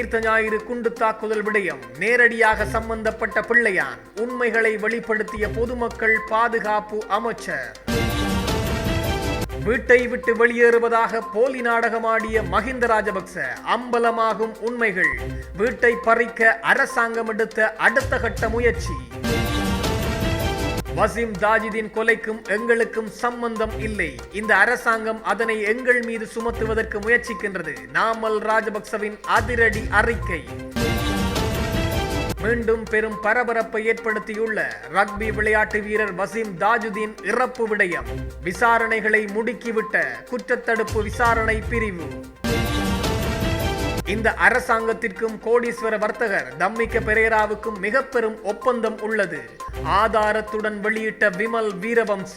தீர்த்த ஞாயிறு குண்டு தாக்குதல் விடயம். நேரடியாக சம்பந்தப்பட்ட பிள்ளையான். உண்மைகளை வெளிப்படுத்திய பொதுமக்கள் பாதுகாப்பு அமைச்சர். வீட்டை விட்டு வெளியேறுவதாக போலி நாடகமாடிய மஹிந்த ராஜபக்ச அம்பலமாகும் உண்மைகள். வீட்டை பறிக்க அரசாங்கம் எடுத்த அடுத்த கட்ட முயற்சி. வசீம் தாஜிதின் கொலைக்கும் எங்களுக்கும் சம்பந்தம் இல்லை. இந்த அரசாங்கம் அதனை எங்கள் மீது சுமத்துவதற்கு முயற்சிக்கின்றது. நாமல் ராஜபக்சவின் அதிரடி அறிக்கை. மீண்டும் பெரும் பரபரப்பை ஏற்படுத்தியுள்ள ரக்பி விளையாட்டு வீரர் வசீம் தாஜுதீன் இறப்பு விடயம். விசாரணைகளை முடுக்கிவிட்ட குற்றத்தடுப்பு விசாரணை பிரிவு. இந்த அரசாங்கத்திற்கும் கோடீஸ்வர வர்த்தகர் தம்மிக்க பெரேராவுக்கும் மிக பெரும் ஒப்பந்தம் உள்ளது. ஆதாரத்துடன் வெளியிட்ட விமல் வீரவம்ச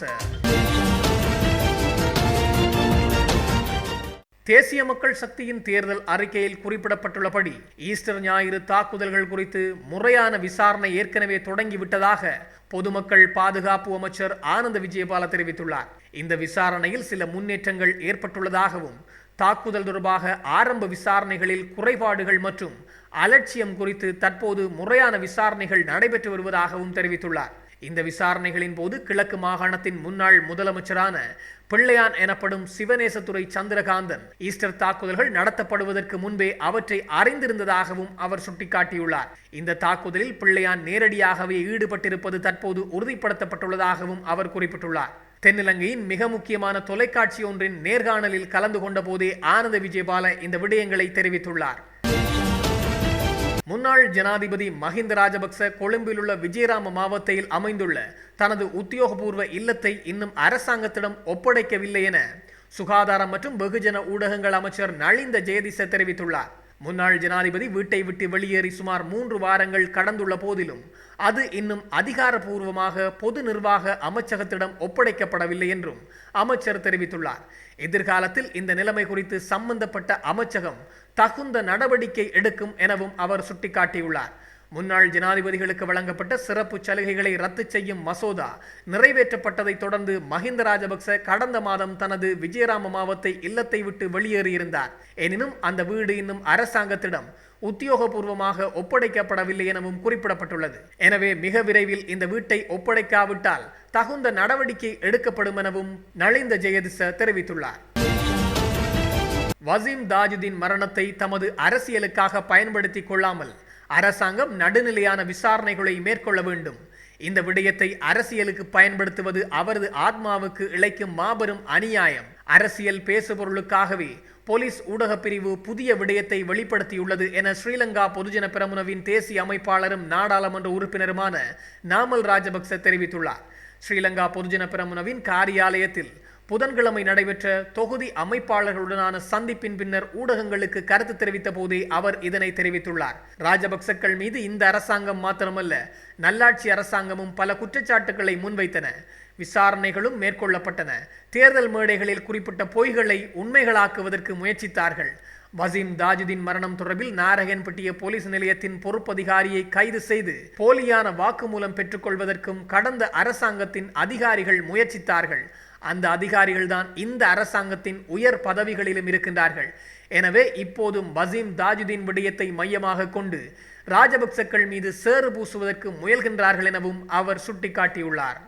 தேசிய மக்கள் சக்தியின் தேர்தல் அறிக்கையில் குறிப்பிடப்பட்டுள்ளபடி ஈஸ்டர் ஞாயிறு தாக்குதல்கள் குறித்து முறையான விசாரணை ஏற்கனவே தொடங்கிவிட்டதாக பொதுமக்கள் பாதுகாப்பு அமைச்சர் ஆனந்த விஜயபால தெரிவித்துள்ளார். இந்த விசாரணையில் சில முன்னேற்றங்கள் ஏற்பட்டுள்ளதாகவும் தாக்குதல் தொடர்பாக ஆரம்ப விசாரணைகளில் குறைபாடுகள் மற்றும் அலட்சியம் குறித்து தற்போது முறையான விசாரணைகள் நடைபெற்று வருவதாகவும் தெரிவித்துள்ளார். இந்த விசாரணைகளின் போது கிழக்கு மாகாணத்தின் முன்னாள் முதலமைச்சரான பிள்ளையான் எனப்படும் சிவநேசத்துறை சந்திரகாந்தன் ஈஸ்டர் தாக்குதல்கள் நடத்தப்படுவதற்கு முன்பே அவற்றை அறிந்திருந்ததாகவும் அவர் சுட்டிக்காட்டியுள்ளார். இந்த தாக்குதலில் பிள்ளையான் நேரடியாகவே ஈடுபட்டிருப்பது தற்போது உறுதிப்படுத்தப்பட்டுள்ளதாகவும் அவர் குறிப்பிட்டுள்ளார். தென்னிலங்கையின் மிக முக்கியமான தொலைக்காட்சி ஒன்றின் நேர்காணலில் கலந்து கொண்ட போதே ஆனந்த விஜயபால இந்த விடயங்களை தெரிவித்துள்ளார். முன்னாள் ஜனாதிபதி மஹிந்த ராஜபக்ச கொழும்பில் உள்ள விஜயராம மாவட்டத்தில் அமைந்துள்ள தனது உத்தியோகபூர்வ இல்லத்தை இன்னும் அரசாங்கத்திடம் ஒப்படைக்கவில்லை என சுகாதாரம் மற்றும் வெகுஜன ஊடகங்கள் அமைச்சர் நளிந்த ஜெயதிச தெரிவித்துள்ளார். முன்னாள் ஜனாதிபதி வீட்டை விட்டு வெளியேறி சுமார் மூன்று வாரங்கள் கடந்துள்ள போதிலும் அது இன்னும் அதிகாரப்பூர்வமாக பொது நிர்வாக அமைச்சகத்திடம் ஒப்படைக்கப்படவில்லை என்றும் அமைச்சர் தெரிவித்துள்ளார். எதிர்காலத்தில் இந்த நிலைமை குறித்து சம்பந்தப்பட்ட அமைச்சகம் தகுந்த நடவடிக்கை எடுக்கும் எனவும் அவர் சுட்டிக்காட்டியுள்ளார். முன்னாள் ஜனாதிபதிகளுக்கு வழங்கப்பட்ட சிறப்பு சலுகைகளை ரத்து செய்யும் மசோதா நிறைவேற்றப்பட்டதை தொடர்ந்து மஹிந்த ராஜபக்ச கடந்த மாதம் தனது விஜயராம மாவத்தை இல்லத்தை விட்டு வெளியேறியிருந்தார். எனினும் அந்த வீடு இன்னும் அரசாங்கத்திடம் உத்தியோகபூர்வமாக ஒப்படைக்கப்படவில்லை எனவும் குறிப்பிடப்பட்டுள்ளது. எனவே மிக விரைவில் இந்த வீட்டை ஒப்படைக்காவிட்டால் தகுந்த நடவடிக்கை எடுக்கப்படும் எனவும் நளிந்த ஜெயதிச தெரிவித்துள்ளார். வசீம் தாஜுதீன் மரணத்தை தமது அரசியலுக்காக பயன்படுத்திக் கொள்ளாமல் அரசாங்கம் நடுநிலையான விசாரணைகளை மேற்கொள்ள வேண்டும். இந்த விடயத்தை அரசியலுக்கு பயன்படுத்துவது அவரது ஆத்மாவுக்கு இழைக்கும் மாபெரும் அநியாயம். அரசியல் பேசுபொருளுக்காகவே போலீஸ் ஊடக பிரிவு புதிய விடயத்தை வெளிப்படுத்தியுள்ளது என ஸ்ரீலங்கா பொதுஜன பிரமுனவின் தேசிய அமைப்பாளரும் நாடாளுமன்ற உறுப்பினருமான நாமல் ராஜபக்ச தெரிவித்துள்ளார். ஸ்ரீலங்கா பொதுஜன பிரமுனவின் காரியாலயத்தில் புதன்கிழமை நடைபெற்ற தொகுதி அமைப்பாளர்களுடனான சந்திப்பின் பின்னர் ஊடகங்களுக்கு கருத்து தெரிவித்த போதே அவர் இதனை தெரிவித்துள்ளார். ராஜபக்சக்கள் மீது இந்த அரசாங்கம் மாத்திரமல்ல நல்லாட்சி அரசாங்கமும் பல குற்றச்சாட்டுகளை முன்வைத்தன. விசாரணைகளும் மேற்கொள்ளப்பட்டன. தேர்தல் மேடைகளில் குறிப்பிட்ட பொய்களை உண்மைகளாக்குவதற்கு முயற்சித்தார்கள். வசீம் தாஜுதீன் மரணம் தொடர்பில் நாரகன்பட்டிய போலீஸ் நிலையத்தின் பொறுப்பதிகாரியை கைது செய்து போலியான வாக்குமூலம் பெற்றுக்கொள்வதற்கும் கடந்த அரசாங்கத்தின் அதிகாரிகள் முயற்சித்தார்கள். அந்த அதிகாரிகள் தான் இந்த அரசாங்கத்தின் உயர் பதவிகளிலும் இருக்கின்றார்கள் எனவே இப்போதும் வசீம் தாஜுதீன் விடயத்தை மையமாக கொண்டு ராஜபக்சக்கள் மீது சேறு பூசுவதற்கு முயல்கின்றார்கள் எனவும் அவர் சுட்டிக்காட்டியுள்ளார்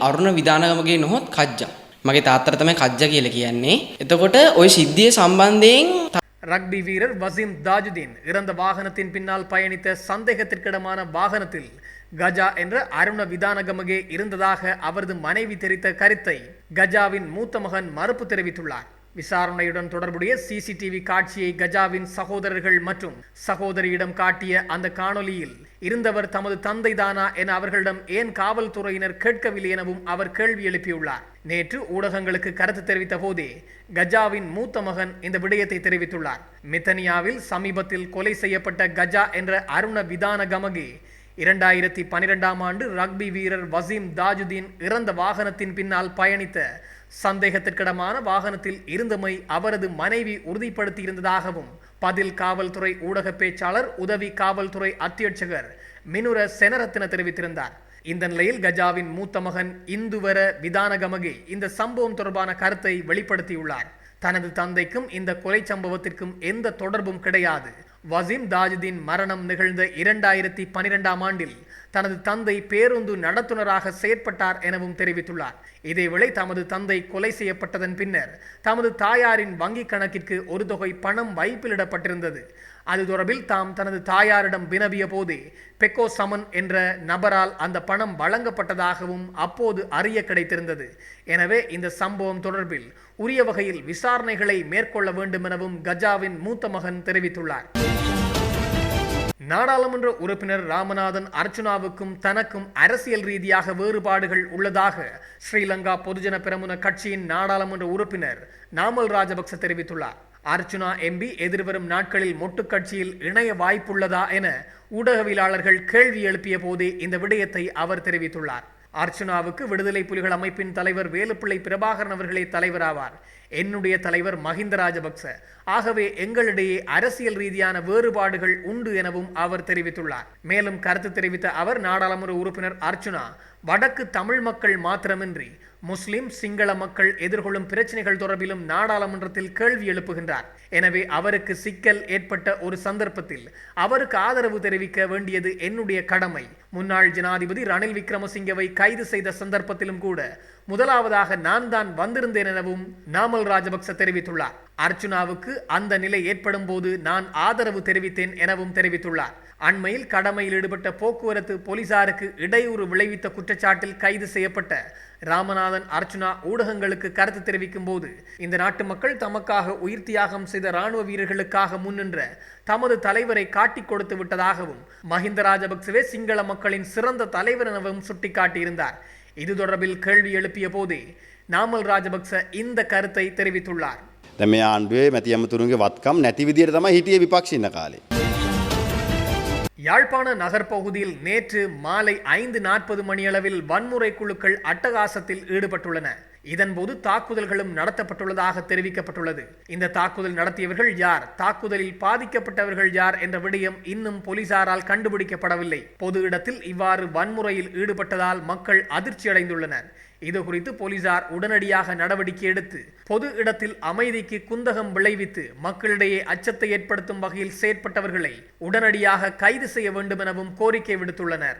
අරුණ විධානගමගේ නොහොත් කජ්ජා. මගේ තාත්තර තමයි කජ්ජ කියල කියන්නේ. එතකොට ඔය සිද්ධිය සම්බන්ධයෙන් ரக்பி வீரர் வசீம் தாஜுதீன் இறந்த வாகனத்தின் பின்னால் பயணித்த சந்தேகத்திற்கிடமான வாகனத்தில் கஜா என்ற அருண விதானகமகே இருந்ததாக அவரது மனைவி தெரிவித்த கருத்தை கஜாவின் மூத்த மகன் மறுப்பு தெரிவித்துள்ளார். விசாரணையுடன் தொடர்புடைய சிசிடிவி காட்சியை கஜாவின் சகோதரர்கள் மற்றும் சகோதரியிடம் காட்டிய அந்த காணொலியில் இருந்தவர் தமது தந்தை தானா என அவர்களிடம் ஏன் காவல்துறையினர் கேட்கவில்லை எனவும் அவர் கேள்வி எழுப்பியுள்ளார். நேற்று ஊடகங்களுக்கு கருத்து தெரிவித்த போதே கஜாவின் மூத்த மகன் இந்த விடயத்தை தெரிவித்துள்ளார். மித்தனியாவில் சமீபத்தில் கொலை செய்யப்பட்ட கஜா என்ற அருண விதான கமகே இரண்டாயிரத்தி பனிரெண்டாம் ஆண்டு ரக்பி வீரர் வசீம் தாஜுதீன் இறந்த வாகனத்தின் பின்னால் பயணித்த சந்தேகத்திற்கிடமான வாகனத்தில் இருந்தமை அவரது மனைவி உறுதிப்படுத்தியிருந்ததாகவும் பதில் காவல்துறை ஊடக பேச்சாளர் உதவி காவல்துறை அத்தியட்சகர் மினுர செனரத்தின தெரிவித்திருந்தார். இந்த நிலையில் கஜாவின் மூத்த மகன் இந்துவர விதானகமகி இந்த சம்பவம் தொடர்பான கருத்தை வெளிப்படுத்தியுள்ளார். தனது தந்தைக்கும் இந்த கொலை சம்பவத்திற்கும் எந்த தொடர்பும் கிடையாது. வசீம் தாஜுதீன் மரணம் நிகழ்ந்த இரண்டாயிரத்தி பனிரெண்டாம் ஆண்டில் தனது தந்தை பேருந்து நடத்துனராக செயற்பட்டார் எனவும் தெரிவித்துள்ளார். இதேவேளை தமது தந்தை கொலை செய்யப்பட்டதன் பின்னர் தமது தாயாரின் வங்கிக் கணக்கிற்கு ஒரு தொகை பணம் வைப்பிலிடப்பட்டிருந்தது. அது தொடர்பில் தாம் தனது தாயாரிடம் வினவிய போதே பெக்கோ சமன் என்ற நபரால் அந்த பணம் வழங்கப்பட்டதாகவும் அப்போது அறிய கிடைத்திருந்தது. எனவே இந்த சம்பவம் தொடர்பில் உரிய வகையில் விசாரணைகளை மேற்கொள்ள வேண்டும் எனவும் கஜாவின் மூத்த மகன் தெரிவித்துள்ளார். நாடாளுமன்ற உறுப்பினர் ராமநாதன் அர்ச்சுனாவுக்கும் தனக்கும் அரசியல் ரீதியாக வேறுபாடுகள் உள்ளதாக ஸ்ரீலங்கா பொதுஜன பிரமுன கட்சியின் நாடாளுமன்ற உறுப்பினர் நாமல் ராஜபக்ச தெரிவித்துள்ளார். அர்ச்சுனா எம்பி எதிர்வரும் நாட்களில் மொட்டு கட்சியில் இணைய வாய்ப்புள்ளதா என ஊடகவியலாளர்கள் கேள்வி எழுப்பிய போதே இந்த விடயத்தை அவர் தெரிவித்துள்ளார். அர்ச்சுனாவுக்கு விடுதலை புலிகள் அமைப்பின் தலைவர் வேலுப்பிள்ளை பிரபாகரன் அவர்களே தலைவராவார். என்னுடைய தலைவர் மஹிந்த ராஜபக்ச. ஆகவே எங்களிடையே அரசியல் ரீதியான வேறுபாடுகள் உண்டு எனவும் அவர் தெரிவித்துள்ளார். மேலும் கருத்து தெரிவித்த அவர் நாடாளுமன்ற உறுப்பினர் அர்ச்சுனா வடக்கு தமிழ் மக்கள் மாத்திரமின்றி முஸ்லிம் சிங்கள மக்கள் எதிர்கொள்ளும் பிரச்சனைகள் தொடர்பிலும் நாடாளுமன்றத்தில் கேள்வி எழுப்புகின்றார். எனவே அவருக்கு சிக்கல் ஏற்பட்ட ஒரு சந்தர்ப்பத்தில் அவருக்கு ஆதரவு தெரிவிக்க வேண்டியது என்னுடைய கடமை. முன்னாள் ஜனாதிபதி ரணில் விக்ரமசிங்கவை கைது செய்த சந்தர்ப்பத்திலும் கூட முதலாவதாக நான் தான் வந்திருந்தேன் எனவும் நாமல் ராஜபக்ச தெரிவித்துள்ளார். அர்ச்சுனாவுக்கு அந்த நிலை ஏற்படும் போது நான் ஆதரவு தெரிவித்தேன் எனவும் தெரிவித்துள்ளார். அண்மையில் கடமையில் ஈடுபட்ட போக்குவரத்து போலீசாருக்கு இடையூறு விளைவித்த குற்றச்சாட்டில் கைது செய்யப்பட்ட ராமநாதன் அர்ச்சுனா ஊடகங்களுக்கு கருத்து தெரிவிக்கும் போது இந்த நாட்டு மக்கள் தமக்காக உயிர் தியாகம் செய்த ராணுவ வீரர்களுக்காக முன்னின்ற தமது தலைவரை காட்டிக் கொடுத்து விட்டதாகவும் மஹிந்த ராஜபக்சவே சிங்கள மக்களின் சிறந்த தலைவர் எனவும் சுட்டிக்காட்டியிருந்தார். இது தொடர்பில் கேள்வி எழுப்பிய போதே நாமல் ராஜபக்ச இந்த கருத்தை தெரிவித்துள்ளார் දැන් මේ ආණ්ඩුවේ මැති ඇමතුරුන්ගේ වත්කම් නැති විදිහට තමයි හිටියේ විපක්ෂ ඉන්න කාලේ. யாழ்ப்பாண நகர்ப்பகுதியில் நேற்று மாலை ஐந்து நாற்பது மணியளவில் வன்முறை குழுக்கள் அட்டகாசத்தில் ஈடுபட்டுள்ளன இதன்போது தாக்குதல்களும் நடத்தப்பட்டுள்ளதாக தெரிவிக்கப்பட்டுள்ளது. இந்த தாக்குதல் நடத்தியவர்கள் யார்? தாக்குதலில் பாதிக்கப்பட்டவர்கள் யார் என்ற விடயம் இன்னும் போலீசாரால் கண்டுபிடிக்கப்படவில்லை. பொது இடத்தில் இவ்வாறு வன்முறையில் ஈடுபட்டதால் மக்கள் அதிர்ச்சி அடைந்துள்ளனர். இது குறித்து போலீசார் உடனடியாக நடவடிக்கை எடுத்து பொது இடத்தில் அமைதிக்கு குந்தகம் விளைவித்து மக்களிடையே அச்சத்தை ஏற்படுத்தும் வகையில் செயற்பட்டவர்களை உடனடியாக கைது செய்ய வேண்டும் எனவும் கோரிக்கை விடுத்துள்ளனர்.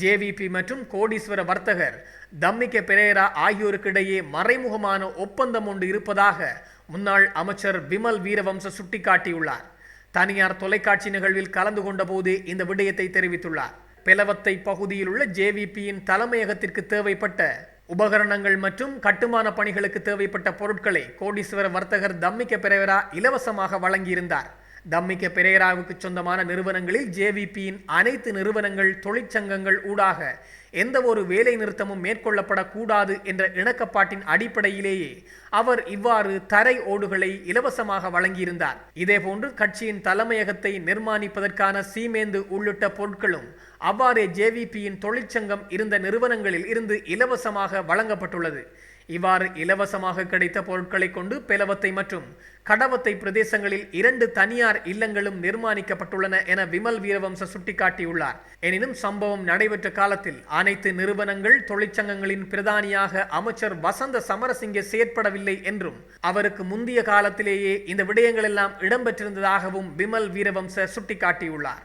ஜேவிபி மற்றும் கோடீஸ்வர வர்த்தகர் தம்மிக்க பெரேரா ஆகியோருக்கிடையே மறைமுகமான ஒப்பந்தம் ஒன்று இருப்பதாக முன்னாள் அமைச்சர் விமல் வீரவம்ச சுட்டிக்காட்டியுள்ளார். தனியார் தொலைக்காட்சி நிகழ்வில் கலந்து கொண்டபோது இந்த விடயத்தை தெரிவித்துள்ளார். பெலவத்தை பகுதியில் உள்ள ஜேவிபியின் தலைமையகத்திற்கு தேவைப்பட்ட உபகரணங்கள் மற்றும் கட்டுமான பணிகளுக்கு தேவைப்பட்ட பொருட்களை கோடீஸ்வர வர்த்தகர் தம்மிக்க பெரேரா இலவசமாக வழங்கியிருந்தார். தம்மிக்க பெரேராவுக்கு சொந்தமான நிறுவனங்களில் ஜேவிபியின் அனைத்து நிறுவனங்கள் தொழிற்சங்கங்கள் ஊடாக எந்த ஒரு வேலை நிறுத்தமும் மேற்கொள்ளப்படக்கூடாது என்ற இணக்கப்பாட்டின் அடிப்படையிலேயே அவர் இவ்வாறு தரை ஓடுகளை இலவசமாக வழங்கியிருந்தார். இதேபோன்று கட்சியின் தலைமையகத்தை நிர்மாணிப்பதற்கான சீமேந்து உள்ளிட்ட பொருட்களும் அவ்வாறே ஜேவிபியின் தொழிற்சங்கம் இருந்த நிறுவனங்களில் இருந்து இலவசமாக வழங்கப்பட்டுள்ளது. இவ்வாறு இலவசமாக கிடைத்த பொருட்களை கொண்டு பெலவத்தை மற்றும் கடவத்தை பிரதேசங்களில் இரண்டு தனியார் இல்லங்களும் நிர்மாணிக்கப்பட்டுள்ளன என விமல் வீரவம்ச சுட்டிக்காட்டியுள்ளார். எனினும் சம்பவம் நடைபெற்ற காலத்தில் அனைத்து நிறுவனங்கள் தொழிற்சங்கங்களின் பிரதானியாக அமைச்சர் வசந்த சமரசிங்க செயற்படவில்லை என்றும் அவருக்கு முந்தைய காலத்திலேயே இந்த விடயங்கள் எல்லாம் இடம்பெற்றிருந்ததாகவும் விமல் வீரவம்ச சுட்டிக்காட்டியுள்ளார்.